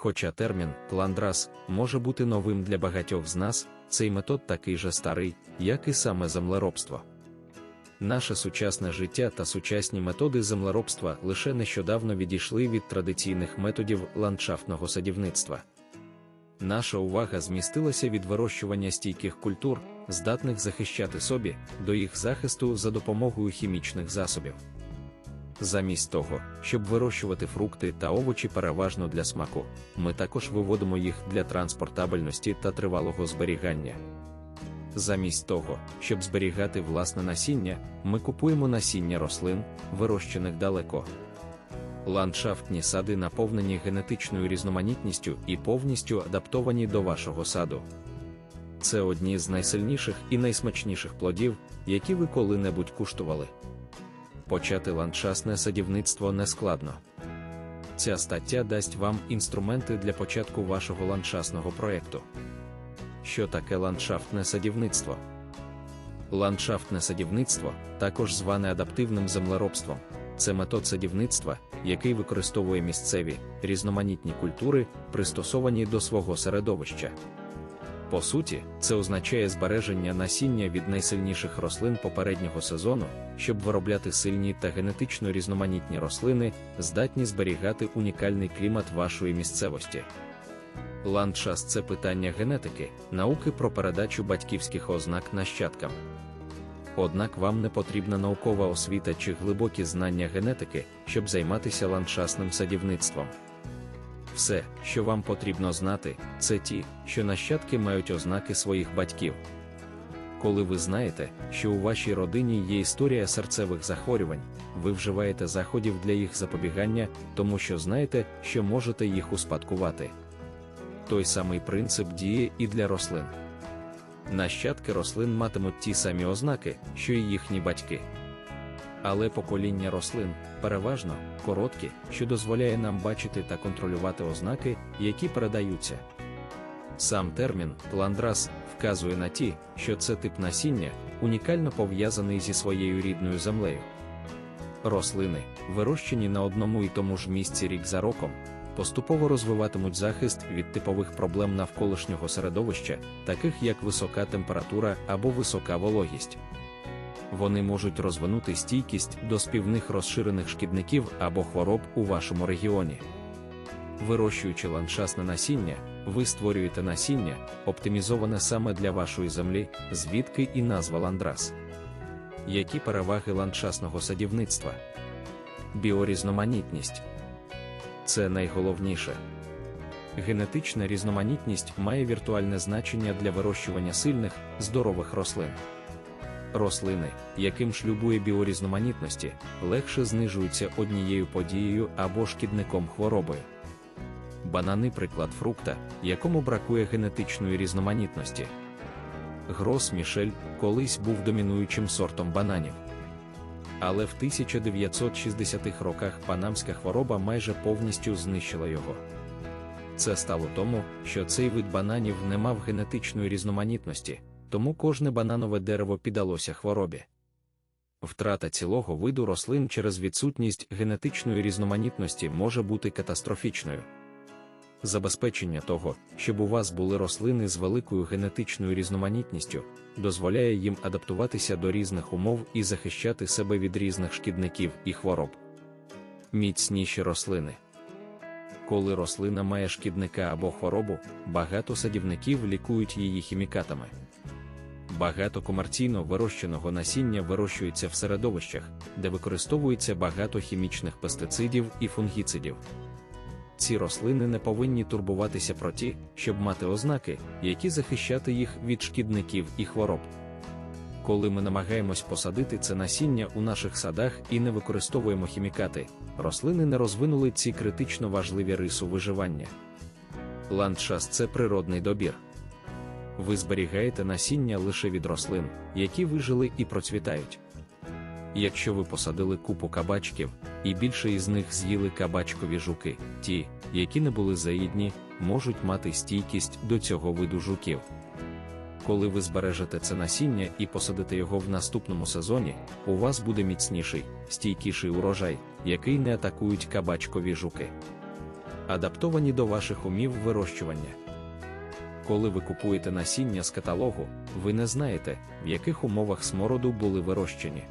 Хоча термін ландрас може бути новим для багатьох з нас, цей метод такий же старий, як і саме землеробство. Наше сучасне життя та сучасні методи землеробства лише нещодавно відійшли від традиційних методів ландшафтного садівництва. Наша увага змістилася від вирощування стійких культур, здатних захищати собі, до їх захисту за допомогою хімічних засобів. Замість того, щоб вирощувати фрукти та овочі переважно для смаку, ми також виводимо їх для транспортабельності та тривалого зберігання. Замість того, щоб зберігати власне насіння, ми купуємо насіння рослин, вирощених далеко. Ландшафтні сади наповнені генетичною різноманітністю і повністю адаптовані до вашого саду. Це одні з найсильніших і найсмачніших плодів, які ви коли-небудь куштували. Почати ландшафтне садівництво нескладно. Ця стаття дасть вам інструменти для початку вашого ландшафтного проєкту. Що таке ландшафтне садівництво? Ландшафтне садівництво, також зване адаптивним землеробством, це метод садівництва, який використовує місцеві різноманітні культури, пристосовані до свого середовища. По суті, це означає збереження насіння від найсильніших рослин попереднього сезону, щоб виробляти сильні та генетично різноманітні рослини, здатні зберігати унікальний клімат вашої місцевості. Ландшафт – це питання генетики, науки про передачу батьківських ознак нащадкам. Однак вам не потрібна наукова освіта чи глибокі знання генетики, щоб займатися ландшафтним садівництвом. Все, що вам потрібно знати, це ті, що нащадки мають ознаки своїх батьків. Коли ви знаєте, що у вашій родині є історія серцевих захворювань, ви вживаєте заходів для їх запобігання, тому що знаєте, що можете їх успадкувати. Той самий принцип діє і для рослин. Нащадки рослин матимуть ті самі ознаки, що й їхні батьки. Але покоління рослин переважно короткі, що дозволяє нам бачити та контролювати ознаки, які передаються. Сам термін ландрас вказує на ті, що це тип насіння, унікально пов'язаний зі своєю рідною землею. Рослини, вирощені на одному і тому ж місці рік за роком, поступово розвиватимуть захист від типових проблем навколишнього середовища, таких як висока температура або висока вологість. Вони можуть розвинути стійкість до співних розширених шкідників або хвороб у вашому регіоні. Вирощуючи ландшафтне насіння, ви створюєте насіння, оптимізоване саме для вашої землі, звідки і назва ландрас. Які переваги ландшафтного садівництва? Біорізноманітність це найголовніше. Генетична різноманітність має віртуальне значення для вирощування сильних, здорових рослин. Рослини, яким шлюбує біорізноманітності, легше знижуються однією подією або шкідником хворобою. Банани приклад фрукта, якому бракує генетичної різноманітності. Грос Мішель колись був домінуючим сортом бананів. Але в 1960-х роках панамська хвороба майже повністю знищила його. Це стало тому, що цей вид бананів не мав генетичної різноманітності, тому кожне бананове дерево піддалося хворобі. Втрата цілого виду рослин через відсутність генетичної різноманітності може бути катастрофічною. Забезпечення того, щоб у вас були рослини з великою генетичною різноманітністю, дозволяє їм адаптуватися до різних умов і захищати себе від різних шкідників і хвороб. Міцніші рослини. Коли рослина має шкідника або хворобу, багато садівників лікують її хімікатами. Багато комерційно вирощеного насіння вирощується в середовищах, де використовується багато хімічних пестицидів і фунгіцидів. Ці рослини не повинні турбуватися про ті, щоб мати ознаки, які захищати їх від шкідників і хвороб. Коли ми намагаємось посадити це насіння у наших садах і не використовуємо хімікати, рослини не розвинули ці критично важливі рису виживання. Ландшафт – це природний добір. Ви зберігаєте насіння лише від рослин, які вижили і процвітають. Якщо ви посадили купу кабачків, і більше із них з'їли кабачкові жуки, ті, які не були заїдні, можуть мати стійкість до цього виду жуків. Коли ви збережете це насіння і посадите його в наступному сезоні, у вас буде міцніший, стійкіший урожай, який не атакують кабачкові жуки. адаптовані до ваших умів вирощування. Коли ви купуєте насіння з каталогу, ви не знаєте, в яких умовах смороду були вирощені.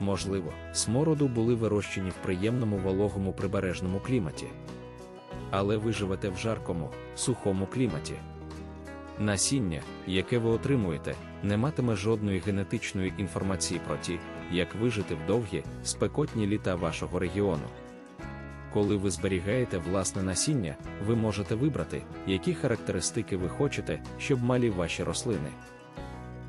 Можливо, смороду були вирощені в приємному вологому прибережному кліматі. Але ви живете в жаркому, сухому кліматі. Насіння, яке ви отримуєте, не матиме жодної генетичної інформації про ті, як вижити в довгі, спекотні літа вашого регіону. Коли ви зберігаєте власне насіння, ви можете вибрати, які характеристики ви хочете, щоб мали ваші рослини.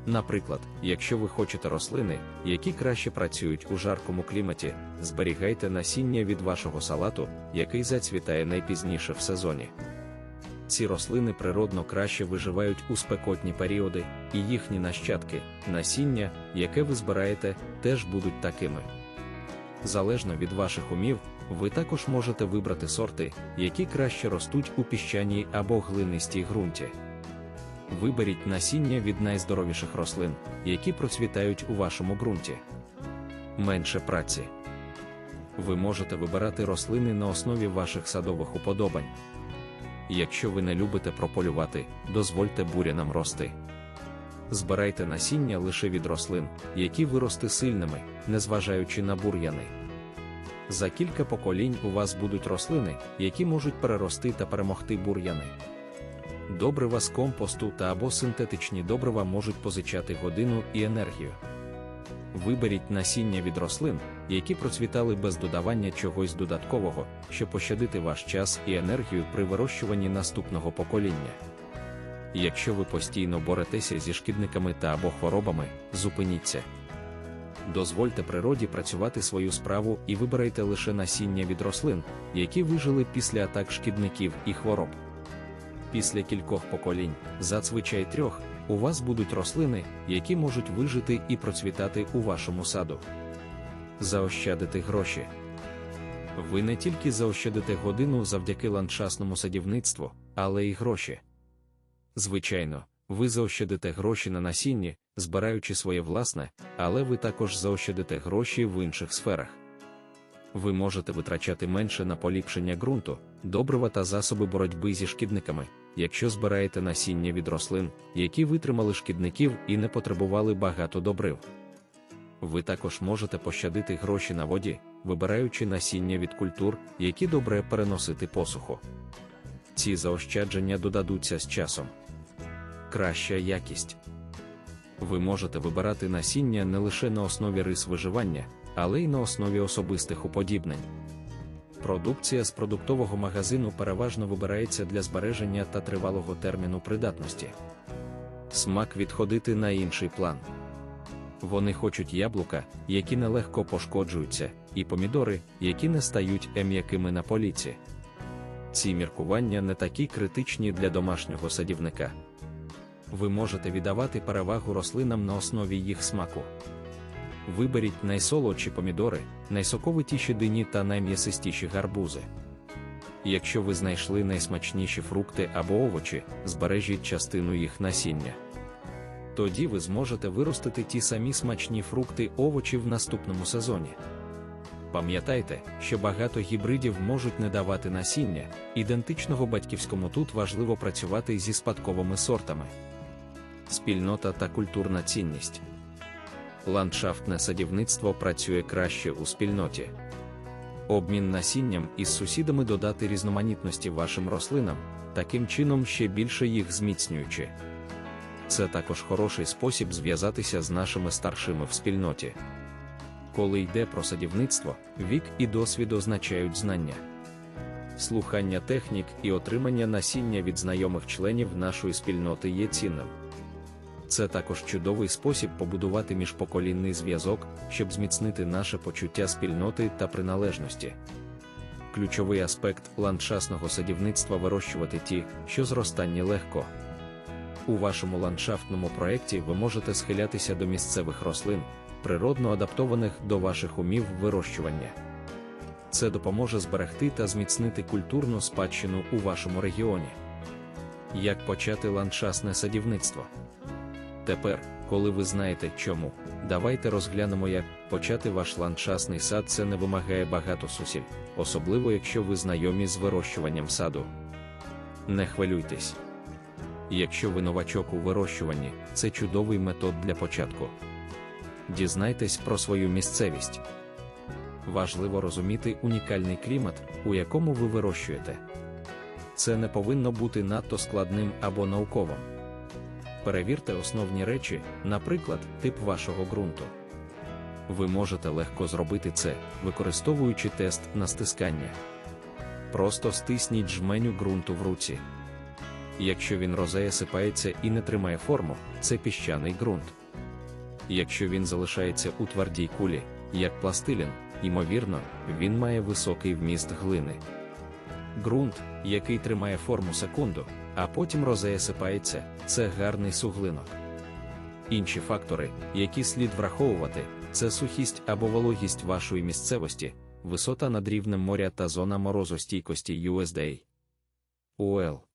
Наприклад, якщо ви хочете рослини, які краще працюють у жаркому кліматі, зберігайте насіння від вашого салату, який зацвітає найпізніше в сезоні. Ці рослини природно краще виживають у спекотні періоди, і їхні нащадки, насіння, яке ви збираєте, теж будуть такими. Залежно від ваших умів, ви також можете вибрати сорти, які краще ростуть у піщаній або глинистій ґрунті. Виберіть насіння від найздоровіших рослин, які процвітають у вашому ґрунті. Менше праці. Ви можете вибирати рослини на основі ваших садових уподобань. Якщо ви не любите прополювати, дозвольте бурянам рости. Збирайте насіння лише від рослин, які вирости сильними, незважаючи на бур'яни. За кілька поколінь у вас будуть рослини, які можуть перерости та перемогти бур'яни. Добрива з компосту та або синтетичні добрива можуть позичати годину і енергію. Виберіть насіння від рослин, які процвітали без додавання чогось додаткового, щоб пощадити ваш час і енергію при вирощуванні наступного покоління. Якщо ви постійно боретеся зі шкідниками та або хворобами, зупиніться. Дозвольте природі працювати свою справу і вибирайте лише насіння від рослин, які вижили після атак шкідників і хвороб. Після кількох поколінь, зазвичай трьох, у вас будуть рослини, які можуть вижити і процвітати у вашому саду. Заощадити гроші. Ви не тільки заощадите годину завдяки ландшасному садівництву, але й гроші. Звичайно, ви заощадите гроші на насінні, збираючи своє власне, але ви також заощадите гроші в інших сферах. Ви можете витрачати менше на поліпшення ґрунту, добрива та засоби боротьби зі шкідниками, якщо збираєте насіння від рослин, які витримали шкідників і не потребували багато добрив. Ви також можете пощадити гроші на воді, вибираючи насіння від культур, які добре переносити посуху. Ці заощадження додадуться з часом. Краща якість. Ви можете вибирати насіння не лише на основі рис виживання, але й на основі особистих уподібнень. Продукція з продуктового магазину переважно вибирається для збереження та тривалого терміну придатності. Смак відходити на інший план. Вони хочуть яблука, які нелегко пошкоджуються, і помідори, які не стають м'якими на поліці. Ці міркування не такі критичні для домашнього садівника. Ви можете віддавати перевагу рослинам на основі їх смаку. Виберіть найсолодші помідори, найсоковитіші дині та найм'ясистіші гарбузи. Якщо ви знайшли найсмачніші фрукти або овочі, збережіть частину їх насіння. Тоді ви зможете виростити ті самі смачні фрукти овочі в наступному сезоні. Пам'ятайте, що багато гібридів можуть не давати насіння, ідентичного батьківському тут важливо працювати зі спадковими сортами. Спільнота та культурна цінність. Ландшафтне садівництво працює краще у спільноті. Обмін насінням із сусідами додати різноманітності вашим рослинам, таким чином ще більше їх зміцнюючи. Це також хороший спосіб зв'язатися з нашими старшими в спільноті. Коли йде про садівництво, вік і досвід означають знання. Слухання технік і отримання насіння від знайомих членів нашої спільноти є цінним. Це також чудовий спосіб побудувати міжпоколінний зв'язок, щоб зміцнити наше почуття спільноти та приналежності. Ключовий аспект ландшафтного садівництва вирощувати ті, що зростання легко. У вашому ландшафтному проєкті ви можете схилятися до місцевих рослин, природно адаптованих до ваших умів вирощування. Це допоможе зберегти та зміцнити культурну спадщину у вашому регіоні. Як почати ландшафтне садівництво? Тепер, коли ви знаєте чому, давайте розглянемо, як почати ваш ландшасний сад. Це не вимагає багато сусіль, особливо якщо ви знайомі з вирощуванням саду. Не хвилюйтесь. Якщо ви новачок у вирощуванні, це чудовий метод для початку. Дізнайтесь про свою місцевість. Важливо розуміти унікальний клімат, у якому ви вирощуєте. Це не повинно бути надто складним або науковим. Перевірте основні речі, наприклад, тип вашого ґрунту. Ви можете легко зробити це, використовуючи тест на стискання. Просто стисніть жменю ґрунту в руці. Якщо він розея сипається і не тримає форму, це піщаний ґрунт. Якщо він залишається у твердій кулі, як пластилін, ймовірно, він має високий вміст глини. Ґрунт, який тримає форму секунду, а потім розея це гарний суглинок. Інші фактори, які слід враховувати, це сухість або вологість вашої місцевості, висота над рівнем моря та зона морозостійкості USDA. УЛ